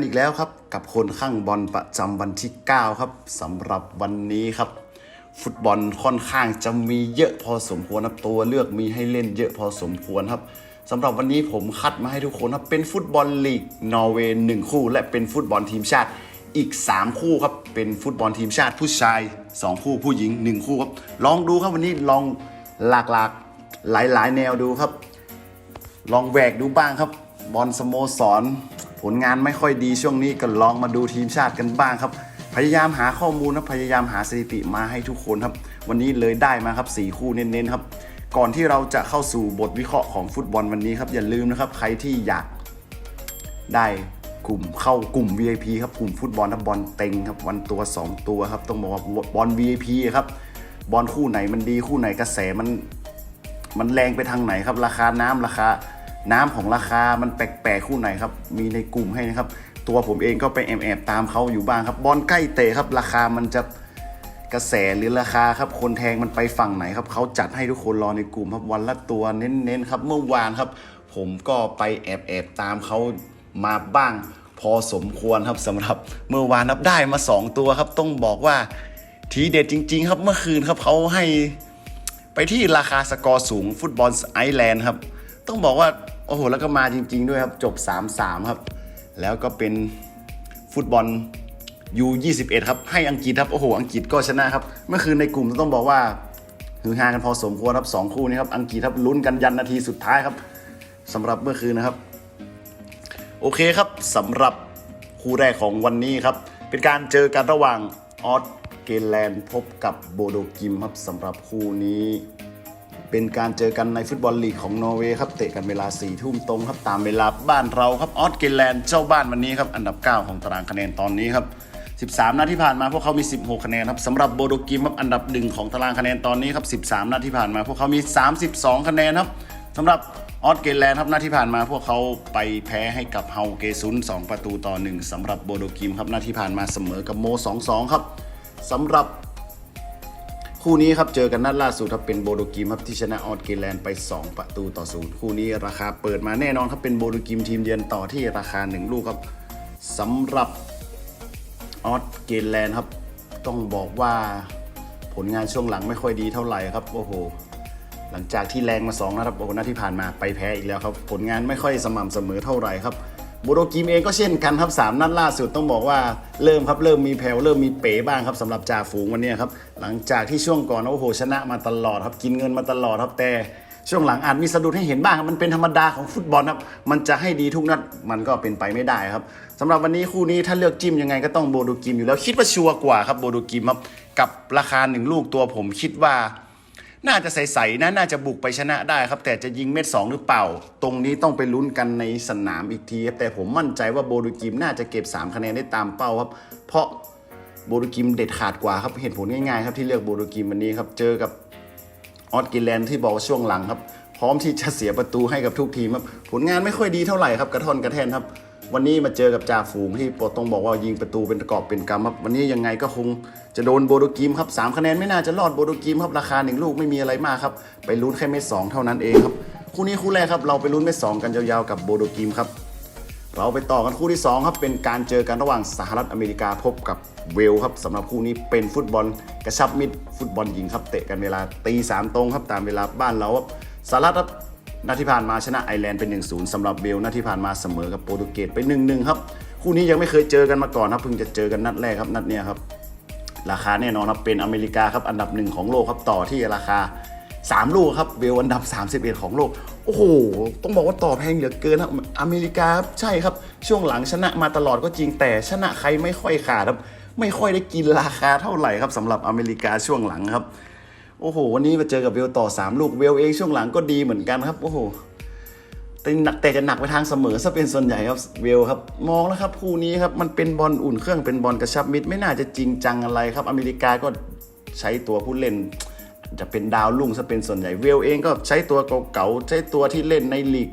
อกันอีกแล้วครับ กับคนข้างบอลประจำวันที่ 9 ครับสำหรับวันนี้ครับ ฟุตบอลค่อนข้างจะมีเยอะพอสมควรครับตัวเลือกมีให้เล่นเยอะพอสมควรครับสำหรับวันนี้ผมคัดมาให้ทุกคนครับ เป็นฟุตบอลลีกนอร์เวย์หนึ่งคู่ และเป็นฟุตบอลทีมชาติอีก 3 คู่ครับ เป็นฟุตบอลทีมชาติผู้ชาย 2 คู่ผู้หญิง 1 คู่ครับลองดูครับวันนี้ลองหลากๆหลายๆแนวดูครับ ลองแหวกดูบ้างครับ บอลสโมสร ผลงานไม่ค่อยดีช่วงนี้ก็ลองมาดูทีมชาติกันบ้างครับ พยายามหาข้อมูลนะพยายามหาสถิติมาให้ทุกคนครับ วันนี้เลยได้มาครับ 4 คู่เน้นๆครับ ก่อนที่เราจะเข้าสู่บทวิเคราะห์ของฟุตบอลวันนี้ครับอย่าลืมนะครับใครที่อยากได้กลุ่มเข้ากลุ่ม VIP ครับกลุ่มฟุตบอลนะบอลเต็งครับวันตัว 2 ตัวครับต้องบอกว่าบอล VIP ครับบอลคู่ไหนมันดีคู่ไหนกระแสมันมันแรงไปทางไหนครับ ราคาน้ำราคา น้ำของราคามันแปลกๆคู่ไหนครับ มีในกลุ่มให้นะครับ ตัวผมเองก็ไปแอบๆตามเขาอยู่บ้างครับ บอลใกล้เตะครับ ราคามันจะกระแสหรือราคาครับ คนแทงมันไปฝั่งไหนครับ เขาจัดให้ทุกคนรอในกลุ่มครับ วันละตัวเน้นๆครับ เมื่อวานครับ ผมก็ไปแอบๆตามเขามาบ้าง พอสมควรครับสำหรับเมื่อวานนับได้มาสองตัวครับ ต้องบอกว่าทีเด็ดจริง ๆ ครับ เมื่อคืนครับเขาให้ไปที่ราคาสกอร์สูงฟุตบอลไอร์แลนด์ครับ ต้องบอกว่าโอ้โหแล้วก็มาจริง ๆ ด้วยครับ จบ 3-3 ครับ แล้วก็เป็นฟุตบอล U21 ครับ ให้อังกฤษครับ โอ้โห อังกฤษก็ชนะครับ เมื่อคืนในกลุ่มต้องบอกว่าฮือฮากันพอสมควรครับสองคู่นี้ครับ อังกฤษครับลุ้นกันยันนาทีสุดท้ายครับสำหรับเมื่อคืนนะครับ โอเคครับสำหรับคู่แรกของวันนี้ครับ เป็นการเจอกันระหว่างออสเกแลนด์พบกับโบโดกิมครับสำหรับคู่นี้ เป็นการเจอกันในฟุตบอลลีกของนอร์เวย์ครับ เตะกันเวลา4ี่ทุ่มตรงครับ ตามเวลาบ้านเราครับออสเกแลนด์เจ้าบ้านวันนี้ครับ อันดับ 9 ของตารางคะแนนตอนนี้ครับ 13 นัดที่ผ่านมาพวกเขามี 16 คะแนนครับสำหรับโบโดกิมครับอันดับหนึ่งของตารางคะแนนตอนนี้ครับ13 นัดที่ผ่านมาพวกเขามี 32 คะแนนครับสำหรับออสเกแลนด์ครับนัดที่ผ่านมาพวกเขาไปแพ้ให้กับเฮาเกซุน2ประตูต่อ 1สำหรับโบโดกิมครับนัดที่ผ่านมาเสมอกับโม 2-2 ครับสำหรับ คู่นี้ครับเจอกันนัดล่าสุดครับเป็นโบโดกิมครับที่ชนะออสเกแลนด์ไป 2 ประตูต่อศูนย์คู่นี้ราคาเปิดมาแน่นอนครับเป็นโบโดกิมทีมเยือนต่อที่ราคา 1 ลูกครับสำหรับออสเกแลนด์ครับ ต้องบอกว่าผลงานช่วงหลังไม่ค่อยดีเท่าไหร่ครับโอ้โหหลังจากที่แรงมา2นะครับโอ้โหนัดที่ผ่านมาไปแพ้อีกแล้วครับ ผลงานไม่ค่อยสม่ำเสมอเท่าไหร่ครับ บโดกิมเองก็เช่นกันครับสามนัดล่าสุดต้องบอกว่าเริ่มครับเริ่มมีแผ่วเริ่มมีเป๋บ้างครับสำหรับจ่าฝูงวันนี้ครับหลังจากที่ช่วงก่อนโอ้โหชนะมาตลอดครับกินเงินมาตลอดครับแต่ช่วงหลังอาจมีสะดุดให้เห็นบ้างมันเป็นธรรมดาของฟุตบอลครับ มันจะให้ดีทุกนัดมันก็เป็นไปไม่ได้ครับสำหรับวันนี้คู่นี้ถ้าเลือกจิ้มยังไงก็ต้องโบโดกิมอยู่แล้วคิดว่าชัวร์กว่าครับโบโดกิมครับกับราคาหนึ่งลูกตัวผมคิดว่า น่าจะใสๆนะน่าจะบุกไปชนะได้ครับ แต่จะยิงเม็ดสองหรือเปล่า ตรงนี้ต้องไปลุ้นกันในสนามอีกทีครับแต่ผมมั่นใจว่าโบดูกิมน่าจะเก็บ 3 คะแนนได้ตามเป้าครับ เพราะโบดูกิมเด็ดขาดกว่าครับเหตุผลง่ายๆครับที่เลือกโบดูกิมวันนี้ครับเจอกับออสกิแลนด์ที่บอกช่วงหลังครับ พร้อมที่จะเสียประตูให้กับทุกทีมครับผลงานไม่ค่อยดีเท่าไหร่ครับกระท่อนกระแทนครับ วันนี้มาเจอกับจ่าฝูงที่โปรตงบอกว่ายิงประตูเป็นกอบเป็นกำครับวันนี้ยังไงก็คงจะโดนโบโดกิมครับสามคะแนนไม่น่าจะรอดโบโดกิมครับราคาหนึ่งลูกไม่มีอะไรมากครับไปลุ้นแค่เม็ดสองเท่านั้นเองครับคู่นี้คู่แรกครับเราไปลุ้นเม็ดสองกันยาวๆกับโบโดกิมครับเราไปต่อกันคู่ที่2ครับเป็นการเจอกันระหว่างสหรัฐอเมริกาพบกับเวลครับสำหรับคู่นี้เป็นฟุตบอลกระชับมิตรฟุตบอลหญิงครับเตะกันเวลาตีสามตรงครับตามเวลาบ้านเราครับสหรัฐ นัดที่ผ่านมาชนะไอร์แลนด์เป็น1-0สำหรับเวลนัดที่ผ่านมาเสมอกับโปรตุเกสไป 1-1 ครับ คู่นี้ยังไม่เคยเจอกันมาก่อนครับเพิ่งจะเจอกันนัดแรกครับนัดเนี้ยครับราคาแน่นอนครับเป็นอเมริกาครับอันดับหนึ่งของโลกครับต่อที่ราคา 3 ลูกครับเบลอันดับ 31 ของโลก โอ้โห ต้องบอกว่าต่อแพงเหลือเกินครับอเมริกาใช่ครับช่วงหลังชนะมาตลอดก็จริงแต่ชนะใครไม่ค่อยขาดครับไม่ค่อยได้กินราคาเท่าไหร่ครับสำหรับอเมริกาช่วงหลังครับ โอ้โห วันนี้มาเจอกับเวลต่อ 3 ลูกเวลเองช่วงหลังก็ดีเหมือนกันครับ โอ้โหแต่หนักแต่จะหนักไปทางเสมอซะเป็นส่วนใหญ่ครับเวลครับ มองแล้วครับคู่นี้ครับมันเป็นบอลอุ่นเครื่องเป็นบอลกระชับมิตรไม่น่าจะจริงจังอะไรครับ อเมริกาก็ใช้ตัวผู้เล่น จะเป็นดาวรุ่งซะเป็นส่วนใหญ่เวลเองก็ใช้ตัวเก่าๆใช้ตัวที่เล่นในลีก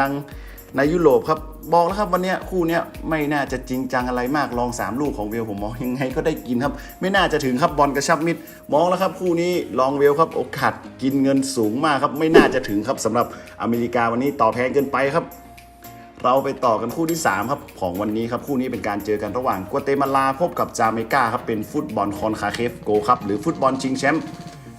ดัง ๆ ในยุโรปครับ บอกแล้วครับวันนี้คู่นี้ไม่น่าจะจริงจังอะไรมากลองสามลูกของเวลผมมองยังไงก็ได้กินครับ ไม่น่าจะถึงครับบอลกระชับมิตรมองแล้วครับคู่นี้ลองเวลครับโอกาสกินเงินสูงมากครับ ไม่น่าจะถึงครับสำหรับอเมริกาวันนี้ต่อแพงเกินไปครับ เราไปต่อกันคู่ที่ 3 ครับของวันนี้ครับคู่นี้เป็นการเจอกันระหว่างกัวเตมาลาพบกับจาเมกาครับเป็นฟุตบอลคอนคาเคฟโกครับหรือฟุตบอลชิงแชมป์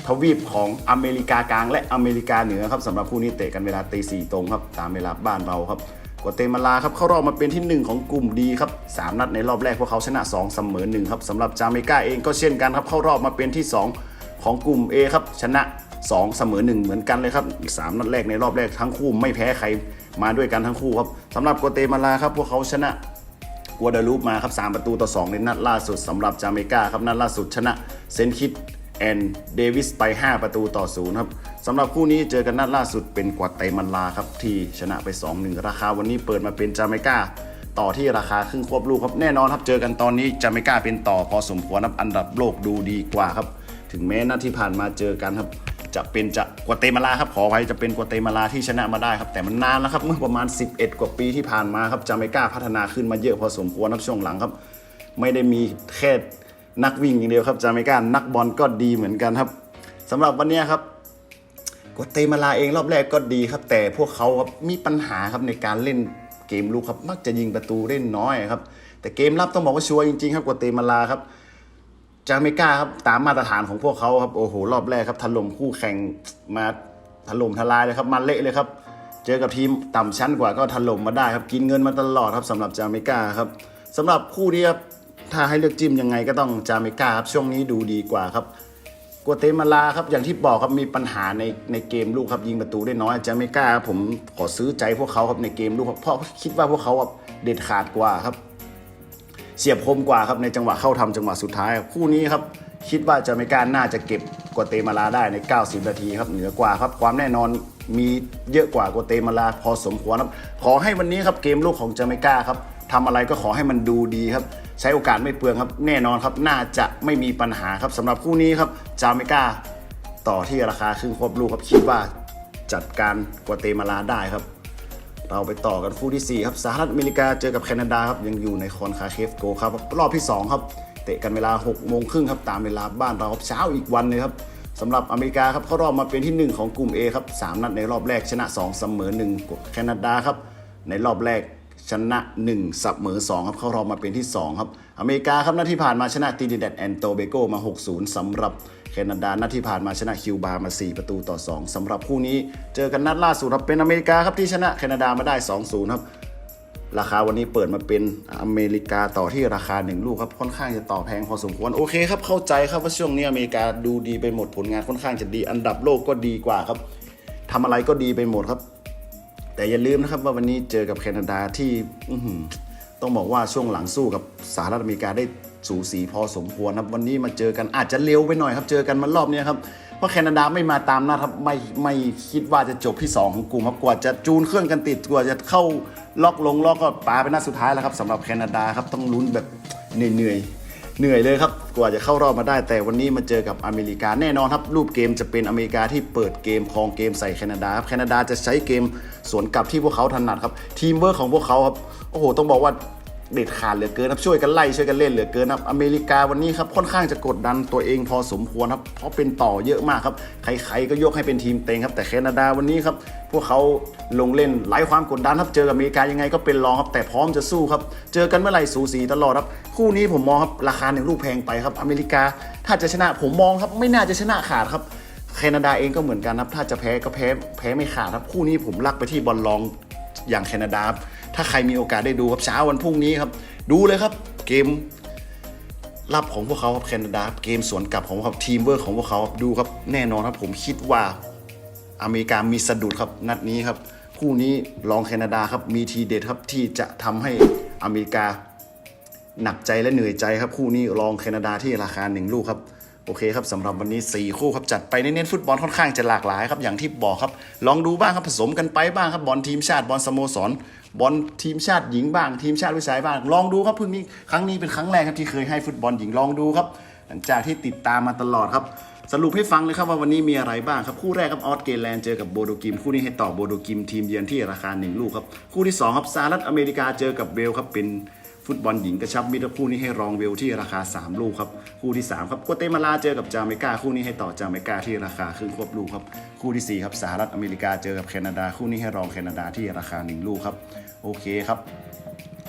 ทวีปของอเมริกากลางและอเมริกาเหนือครับสำหรับคู่นี้เตะกันเวลาตีสี่ตรงครับตามเวลาบ้านเราครับกัวเตมาลาครับเข้ารอบมาเป็นที่ 1 ของกลุ่มดีครับสามนัดในรอบแรกพวกเขาชนะ 2 เสมอ1ครับสำหรับจาเมกาเองก็เช่นกันครับเข้ารอบมาเป็นที่ 2 ของกลุ่ม A ครับชนะ 2 เสมอ 1 เหมือนกันเลยครับสามนัดแรกในรอบแรกทั้งคู่ไม่แพ้ใครมาด้วยกันทั้งคู่ครับสำหรับกัวเตมาลาครับพวกเขาชนะกัวดาลูปมาครับ3ประตูต่อ 2 ในนัดล่าสุดสำหรับจาเมกาครับนัดล่าสุดชนะเซนคิด แอนเดวิสไป 5 ประตูต่อ0ครับสำหรับคู่นี้เจอกันนัดล่าสุดเป็นกัวเตมาลาครับ ที่ชนะไป 2-1 ราคาวันนี้เปิดมาเป็นจาเมกาต่อที่ราคาครึ่งควบลูกครับแน่นอนครับเจอกันตอนนี้จาเมกาเป็นต่อพอสมควรครับอันดับโลกดูดีกว่าครับ ถึงแม้นัดที่ผ่านมาเจอกันครับจะเป็นจะกัวเตมาลาครับขออภัยจะเป็นกัวเตมาลาที่ชนะมาได้ครับ แต่มันนานแล้วครับเมื่อประมาณ 11 กว่าปีที่ผ่านมาครับจาเมกาพัฒนาขึ้นมาเยอะพอสมควรครับช่วงหลังครับ ไม่ได้มีแค่ นักวิ่งอย่างเดียวครับจาเมกานักบอลก็ดีเหมือนกันครับสำหรับวันนี้ครับกัวเตมาลาเองรอบแรกก็ดีครับ แต่พวกเขาครับมีปัญหาครับในการเล่นเกมลุกครับ มักจะยิงประตูเล่นน้อยครับ แต่เกมรับต้องบอกว่าชัวร์จริงๆครับกัวเตมาลาครับจาเมกาครับตามมาตรฐานของพวกเขาครับโอ้โหรอบแรกครับถล่มคู่แข่งมาถล่มทลายเลยครับมาเละเลยครับ เจอกับทีมต่ำชั้นกว่าก็ถล่มมาได้ครับกินเงินมาตลอดครับสำหรับจาเมกาครับสำหรับคู่นี้ครับ ถ้าให้เลือกจิ้มยังไงก็ต้องจาเมกาครับช่วงนี้ดูดีกว่าครับกัวเตมาลาครับอย่างที่บอกครับมีปัญหาในในเกมลูกครับยิงประตูได้น้อยจาเมกาผมขอซื้อใจพวกเขาครับในเกมลูกเพราะคิดว่าพวกเขาครับเด็ดขาดกว่าครับเฉียบคมกว่าครับในจังหวะเข้าทำจังหวะสุดท้ายคู่นี้ครับคิดว่าจาเมกาน่าจะเก็บกัวเตมาลาได้ใน 90 นาทีครับเหนือกว่าครับความแน่นอนมีเยอะกว่ากัวเตมาลาพอสมควรครับขอให้วันนี้ครับเกมลูกของจาเมกาครับ ทำอะไรก็ขอให้มันดูดีครับ ใช้โอกาสไม่เปลืองครับ แน่นอนครับน่าจะไม่มีปัญหาครับสำหรับคู่นี้ครับจาเมกาต่อที่ราคาครึ่งควบลูกครับคิดว่าจัดการกวาเตมาลาได้ครับ เราไปต่อกันคู่ที่ 4 ครับสหรัฐอเมริกาเจอกับแคนาดาครับยังอยู่ในคอนคาเคฟโกครับรอบที่ 2 ครับเตะกันเวลา6โมงครึ่งครับตามเวลาบ้านเราเช้าอีกวันเลยครับสำหรับอเมริกาครับเข้ารอบมาเป็นที่ 1 ของกลุ่ม A ครับ3นัดในรอบแรกชนะ 2 เสมอ1แคนาดาครับในรอบแรก ชนะ1เสมอ2ครับเข้ารอบมาเป็นที่ 2 ครับ อเมริกาครับนัดที่ผ่านมาชนะตีดิดดแอนโตเบโกมา 6-0สำหรับแคนาดานัดที่ผ่านมาชนะคิวบามา 4 ประตูต่อ 2สำหรับคู่นี้ เจอกันนัดล่าสุดครับเป็นอเมริกาครับที่ชนะแคนาดามาได้ 2-0 ครับราคาวันนี้เปิดมาเป็นอเมริกาต่อที่ราคาหนึ่งลูกครับค่อนข้างจะต่อแพงพอสมควรโอเคครับเข้าใจครับว่าช่วงนี้อเมริกาดูดีไปหมดผลงานค่อนข้างจะดี อันดับโลกก็ดีกว่าครับทำอะไรก็ดีไปหมดครับ แต่อย่าลืมนะครับว่าวันนี้เจอกับแคนาดาที่ต้องบอกว่าช่วงหลังสู้กับสหรัฐอเมริกาได้สูสีพอสมควรครับวันนี้มาเจอกันอาจจะเร็วไปหน่อยครับ เจอกันมารอบนี้ครับเพราะแคนาดาไม่มาตามนัดครับไม่ไม่คิดว่าจะจบที่ 2 ของกลุ่มครับกว่าจะจูนเครื่องกันติดกว่าจะเข้าล็อกลงล็อกก็ปาไปนัดสุดท้ายแล้วครับสำหรับแคนาดาครับต้องลุ้นแบบเหนื่อยๆ เหนื่อยเลยครับกว่าจะเข้ารอบมาได้ แต่วันนี้มาเจอกับอเมริกาแน่นอนครับ รูปเกมจะเป็นอเมริกาที่เปิดเกมครองเกมใส่แคนาดาครับแคนาดาจะใช้เกมสวนกลับที่พวกเขาถนัดครับทีมเวิร์กของพวกเขาครับโอ้โหต้องบอกว่า เด็ดขาดเหลือเกินครับช่วยกันไล่ช่วยกันเล่นเหลือเกินครับอเมริกาวันนี้ครับค่อนข้างจะกดดันตัวเองพอสมควรครับเพราะเป็นต่อเยอะมากครับใครๆก็ยกให้เป็นทีมเต็งครับแต่แคนาดาวันนี้ครับพวกเขาลงเล่นไร้ความกดดันครับเจอกับอเมริกายังไงก็เป็นรองครับแต่พร้อมจะสู้ครับเจอกันเมื่อไหร่สูสีตลอดครับคู่นี้ผมมองครับราคาหนึ่งลูกแพงไปครับอเมริกา ถ้าจะชนะผมมองครับไม่น่าจะชนะขาดครับแคนาดาเองก็เหมือนกันครับถ้าจะแพ้ก็แพ้แพ้ไม่ขาดครับคู่นี้ผมลักไปที่บอลรอง อย่างแคนาดาถ้าใครมีโอกาสได้ดูครับเช้าวันพรุ่งนี้ครับ ดูเลยครับเกมรับของพวกเขาครับแคนาดาเกมสวนกลับของพวกเขาทีมเวิร์กของพวกเขาดูครับแน่นอนครับ ผมคิดว่าอเมริกามีสะดุดครับนัดนี้ครับคู่นี้รองแคนาดาครับมีทีเด็ดครับที่จะทำให้อเมริกาหนักใจและเหนื่อยใจครับคู่นี้รองแคนาดาที่ราคาหนึ่งลูกครับ โอเคครับสำหรับวันนี้ 4 คู่ครับจัดไปเน้นฟุตบอลค่อนข้างจะหลากหลายครับอย่างที่บอกครับ ลองดูบ้างครับผสมกันไปบ้างครับบอลทีมชาติบอลสโมสรบอลทีมชาติหญิงบ้าง ทีมชาติผู้ชายบ้าง ลองดูครับเพิ่งนี้ครั้งนี้เป็นครั้งแรกครับที่เคยให้ฟุตบอลหญิงลองดูครับ หลังจากที่ติดตามมาตลอดครับ สรุปให้ฟังเลยครับว่าวันนี้มีอะไรบ้างครับคู่แรกครับออสเกรแลนด์เจอกับโบโดกิมคู่นี้ให้ต่อโบโดกิมทีมเยือนที่ราคาหนึ่งลูกครับคู่ที่สองครับสหรัฐอเมริกาเจอกับเวลครับเป็น ฟุตบอลหญิงกระชับมิตรคู่นี้ให้รองเวลที่ราคา 3 ลูกครับ คู่ที่ 3 ครับกัวเตมาลาเจอกับจาเมกาคู่นี้ให้ต่อจาเมกาที่ราคาครึ่งควบลูกครับ คู่ทีสี่ 4 ครับสหรัฐอเมริกาเจอกับแคนาดาคู่นี้ให้รองแคนาดาที่ราคา 1 ลูกครับ โอเคครับ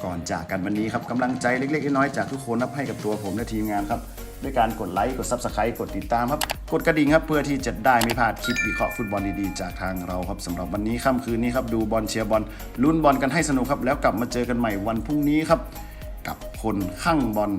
ก่อนจากกันวันนี้ครับกำลังใจเล็ก ๆ น้อยๆจากทุกคนนับให้กับตัวผมและทีมงานครับด้วยการกดไลค์ กด Subscribe กดติดตามครับ กดกระดิ่งครับเพื่อที่จะได้ไม่พลาดคลิปวิเคราะห์ฟุตบอลดีๆ จากทางเราครับสำหรับวันนี้ค่ำคืนนี้ครับ ดูบอลเชียร์บอลลุ้นบอลกันให้สนุกครับ แล้วกลับมาเจอกันใหม่วันพรุ่งนี้ครับ กับคนข้างบอล